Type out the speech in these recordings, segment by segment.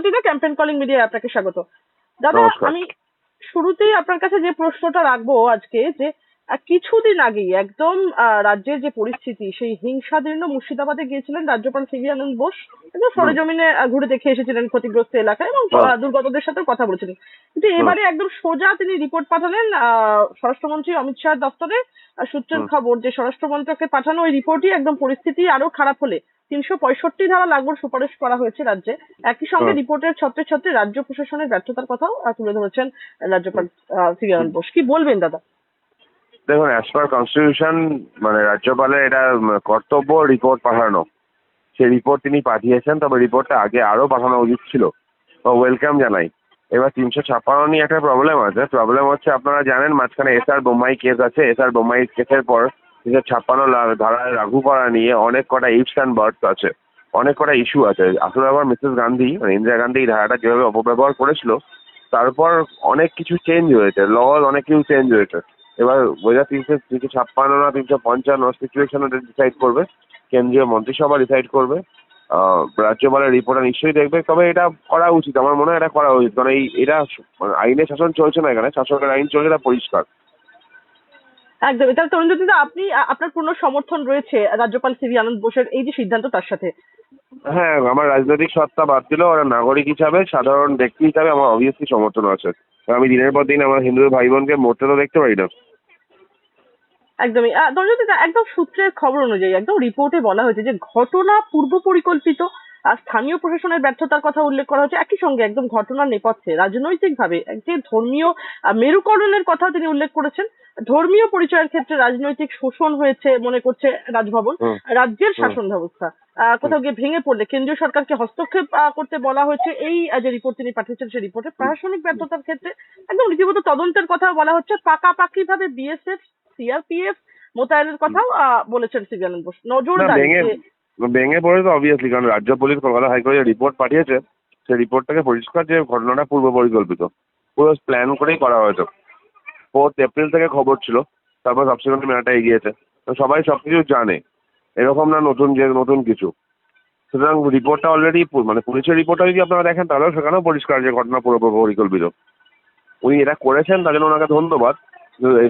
Campaign calling মিডিয়ায় আপনাকে স্বাগত। দাদা আমি শুরুতেই আপনার কাছে যে প্রশ্নটা রাখব আজকে যে কিছুদিন আগেই একদম আহ, রাজ্যের যে পরিস্থিতি সেই হিংসাদীর্ণ মুর্শিদাবাদে গিয়েছিলেন রাজ্যপাল সিভি আনন্দ বোস। একদম সরেজমিনে ঘুরে দেখে এসেছিলেন ক্ষতিগ্রস্ত এলাকায় এবং। দুর্গতদের সাথে কথা বলেছিলেন। কিন্তু এবারে একদম সোজা তিনি রিপোর্ট পাঠালেন আহ, স্বরাষ্ট্রমন্ত্রী অমিত শাহ দপ্তরে সূত্রের খবর যে স্বরাষ্ট্রমন্ত্রকে পাঠানো ওই রিপোর্টই একদম পরিস্থিতি আরও খারাপ হলে। তিনশো পঁয়ষট্টি ধারা লাগুর সুপারিশ করা হয়েছে রাজ্যে। একই সঙ্গে রিপোর্টের ছত্রে ছত্রে রাজ্য প্রশাসনের ব্যর্থতার কথাও তুলে ধরেছেন রাজ্যপাল আনন্দ বোস। কি বলবেন দাদা? দেখুন অ্যাজ পার কনস্টিটিউশন মানে রাজ্যপালের এটা কর্তব্য রিপোর্ট পাঠানো। সেই রিপোর্ট তিনি পাঠিয়েছেন, তবে রিপোর্টটা আগে আরও পাঠানো উচিত ছিল। ওয়েলকাম জানাই। এবার তিনশো ছাপ্পান্ন নিয়ে একটা প্রবলেম আছে। প্রবলেম হচ্ছে, আপনারা জানেন, মাঝখানে এস আর বোম্বাই কেস আছে। এস আর বোম্বাই কেসের পর তিনশো ছাপ্পান্ন ধারায় লাগু করা নিয়ে অনেক কটা ইফস অ্যান্ড বার্ডস আছে। অনেক কটা ইস্যু আছে। আসলে আবার মিসেস গান্ধী মানে ইন্দিরা গান্ধী এই ধারাটা যেভাবে অপব্যবহার করেছিল তারপর অনেক কিছু চেঞ্জ হয়েছে। ল অনেক কিছু চেঞ্জ হয়েছে। এবার ওয়েদার তিনশো তিনশো ছাপ্পান্ন না তিনশো পঞ্চান্ন সিচুয়েশন ওটা ডিসাইড করবে। কেন্দ্রীয় মন্ত্রিসভা ডিসাইড করবে। রাজ্যপালের রিপোর্টটা নিশ্চয়ই দেখবে। তবে এটা করা উচিত। আমার মনে হয় এটা করা উচিত। কারণ এই এটা মানে আইনের শাসন চলছে না এখানে। শাসকের আইন চলছে এটা পরিষ্কার। একদমই তাহলে তরুণজ্যোতিদা আপনি আপনার পূর্ণ সমর্থন রয়েছে রাজ্যপাল সিভি আনন্দ বোসের এই যে সিদ্ধান্ত তার সাথে? হ্যাঁ আমার রাজনৈতিক সত্তা বাদ দিলেও ওরা নাগরিক হিসাবে সাধারণ ব্যক্তি হিসাবে আমার অবভিয়াসলি সমর্থন আছে। আমি দিনের পর দিন আমার হিন্দু ভাই বোনকে মরতে তো দেখতে পারি না। একদমই। একদম সূত্রের খবর অনুযায়ী, একদম রিপোর্টে বলা হয়েছে যে ঘটনা পূর্ব পরিকল্পিত, আর স্থানীয় প্রশাসনের ব্যর্থতার কথা উল্লেখ করা হয়েছে। একই সঙ্গে একদম ঘটনার নেপথ্যে, রাজনৈতিকভাবে যে ধর্মীয় মেরুকরণের কথা তিনি উল্লেখ করেছেন। ধর্মীয় পরিচয়ের ক্ষেত্রে রাজনৈতিক শোষণ হয়েছে মনে করছে রাজভবন রাজ্যের শাসন ব্যবস্থা। কোথাও গিয়ে ভেঙে পড়লে কেন্দ্রীয় সরকারকে হস্তক্ষেপ করতে বলা হয়েছে এই যে রিপোর্ট তিনি পাঠিয়েছেন সেই রিপোর্টে প্রশাসনিক ব্যর্থতার ক্ষেত্রে একদম রীতিমতো তদন্তের কথা বলা হচ্ছে। পাকাপাকি ভাবে বিএসএফ সিআরপিএফ মোতায়েনের কথাও বলেছেন সিবি আনন্দ বোস না নজরদারি ভেঙে যে- ভেঙে পড়ে তো অবভিয়াসলি কারণ রাজ্য পুলিশ কলকাতা হাইকোর্টে রিপোর্ট পাঠিয়েছে সেই রিপোর্টটাকে পরিষ্কার যে ঘটনাটা পূর্ব পরিকল্পিত। পুরো প্ল্যান করেই করা হয়েছে। ফোর্থ এপ্রিল থেকে খবর ছিল, তারপর সাবসিকুয়েন্টলি মেলাটা এগিয়েছে। তো সবাই সব কিছু জানে, এরকম না নতুন যে, নতুন কিছু। সুতরাং রিপোর্টটা অলরেডি মানে পুলিশের রিপোর্টটা যদি আপনারা দেখেন, তাহলেও সেখানেও পরিষ্কার যে ঘটনা পুরো পরিকল্পিত। উনি এটা করেছেন, তার জন্য ওনাকে ধন্যবাদ।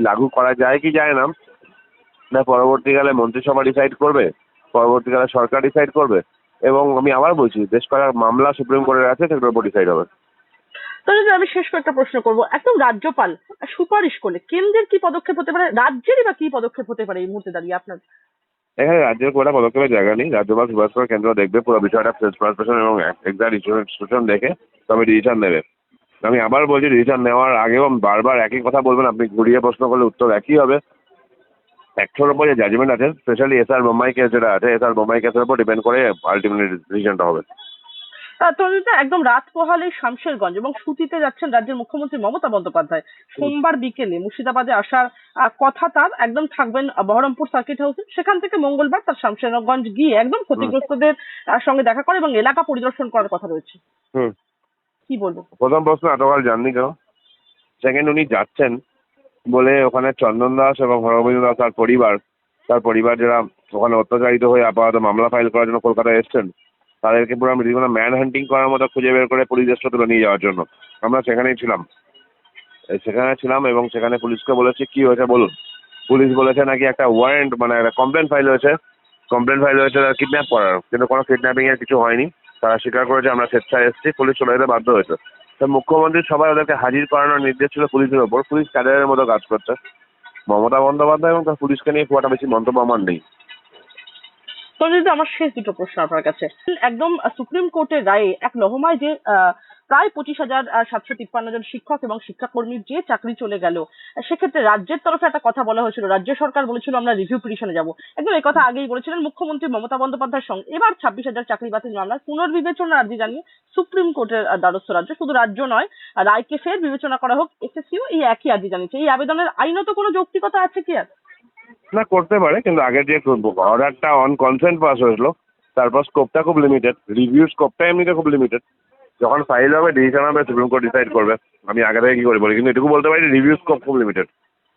লাগু করা যায় কি যায় না না পরবর্তীকালে মন্ত্রিসভা ডিসাইড করবে, পরবর্তীকালে সরকার ডিসাইড করবে, এবং আমি আবার বলছি, দেশ করার মামলা সুপ্রিম কোর্টের আছে, সেগুলোর উপর ডিসাইড হবে। তাহলে আমি শেষ কয়েকটা প্রশ্ন করব, একদম রাজ্যপাল, সুপারিশ করলে কেন্দ্রের কি পদক্ষেপ হতে পারে? রাজ্যেরই বা কি পদক্ষেপ হতে পারে এই মুহূর্তে দাঁড়িয়ে আপনার? এখানে রাজ্যের কোনো পদক্ষেপের জায়গা নেই। রাজ্যপাল সুভাষ কর কেন্দ্র দেখবে, পুরো বিষয়টা প্রেস পারসন এবং এক্সাক্ট ইনস্টিটিউশন দেখে তবে ডিসিশন নেবে। আমি আবার বলছি ডিসিশন নেওয়ার আগেও বারবার একই কথা বলবেন, আপনি ঘুরিয়ে প্রশ্ন করলে উত্তর একই হবে। একশোর উপর যে জাজমেন্ট আছে specially S R Bommai case যেটা আছে এস আর বোম্বাই কেসের উপর ডিপেন্ড করে আলটিমেট ডিসিশনটা হবে। তরুণীটা একদম রাত পোহালে শামশেরগঞ্জ এবং ছুটিতে যাচ্ছেন রাজ্যের মুখ্যমন্ত্রী মমতা বন্দ্যোপাধ্যায়। সোমবার বিকেলে মুর্শিদাবাদে আসার কথা তার একদম থাকবেন বহরমপুর সার্কিট হাউসে সেখান থেকে মঙ্গলবার তার শামশেরগঞ্জ গিয়ে একদম ক্ষতিগ্রস্তদের সঙ্গে দেখা করে এবং এলাকা পরিদর্শন করার কথা রয়েছে। হুম। কি বলব প্রথম প্রশ্ন এতকাল জাননি কেন? সেকেন্ড উনি যাচ্ছেন বলে ওখানে চন্দন দাস এবং হরগোবিন্দ দাস তার পরিবার তার পরিবার যারা ওখানে অত্যাচারিত হয়ে আপাতত মামলা ফাইল করার জন্য কলকাতায় এসছেন তাদেরকে পুরো আমি রীতিমতো ম্যান হান্টিং করার মতো খুঁজে বের করে পুলিশ স্টেশনে তুলে নিয়ে যাওয়ার জন্য। আমরা সেখানেই ছিলাম। সেখানে ছিলাম এবং সেখানে পুলিশকে বলেছি, কি হয়েছে বলুন? পুলিশ বলেছে নাকি একটা ওয়ারেন্ট মানে একটা কমপ্লেন ফাইল হয়েছে। কমপ্লেন ফাইল হয়েছে কিডন্যাপ করার। কিন্তু কোনো কিডন্যাপিং এর কিছু হয়নি। তারা স্বীকার করেছে, আমরা স্বেচ্ছায় এসেছি, পুলিশ চলে যেতে বাধ্য হয়েছে। তো মুখ্যমন্ত্রী সবাই ওদেরকে হাজির করানোর নির্দেশ ছিল পুলিশের ওপর। পুলিশ ক্যাডারের মতো কাজ করছে। মমতা বন্দ্যোপাধ্যায় এবং তার পুলিশকে নিয়ে খুব একটা বেশি মন্তব্য আমার নেই। আমার শেষ দুটো প্রশ্ন আপনার কাছে। একদম সুপ্রিম কোর্টের রায়ে এক লহমায় যে প্রায় পঁচিশ হাজার সাতশো তিপ্পান্ন জন শিক্ষক এবং শিক্ষাকর্মীর যে চাকরি চলে গেল, সেক্ষেত্রে রাজ্যের তরফে একটা কথা বলা হয়েছিল। রাজ্য সরকার বলেছিল, আমরা রিভিউ পিটিশনে যাব। একদম এই কথা আগেই বলেছিলেন মুখ্যমন্ত্রী মমতা বন্দ্যোপাধ্যায়ের সঙ্গে। এবার ছাব্বিশ হাজার চাকরি বাতিল মামলার পুনর্বিবেচনা আর্জি জানিয়ে সুপ্রিম কোর্টের দ্বারস্থ রাজ্য। শুধু রাজ্য নয়, রায়কে ফের বিবেচনা করা হোক। এসএসসিও এই একই আর্জি জানিয়েছে। এই আবেদনের আইনত কোনো যৌক্তিকতা আছে কি আর? না, করতে পারে, কিন্তু আগের যে অর্ডারটা অন কনসেন্ট পাস হয়েছিল, তারপর স্কোপটা খুব লিমিটেড রিভিউ স্কোপটা এমনিতে খুব লিমিটেড যখন ফাইল হবে ডিসিশন হবে সুপ্রিম কোর্ট ডিসাইড করবে। আমি আগে থেকে কি করি বলি, কিন্তু এটুকু বলতে পারি রিভিউ স্কোপ খুব লিমিটেড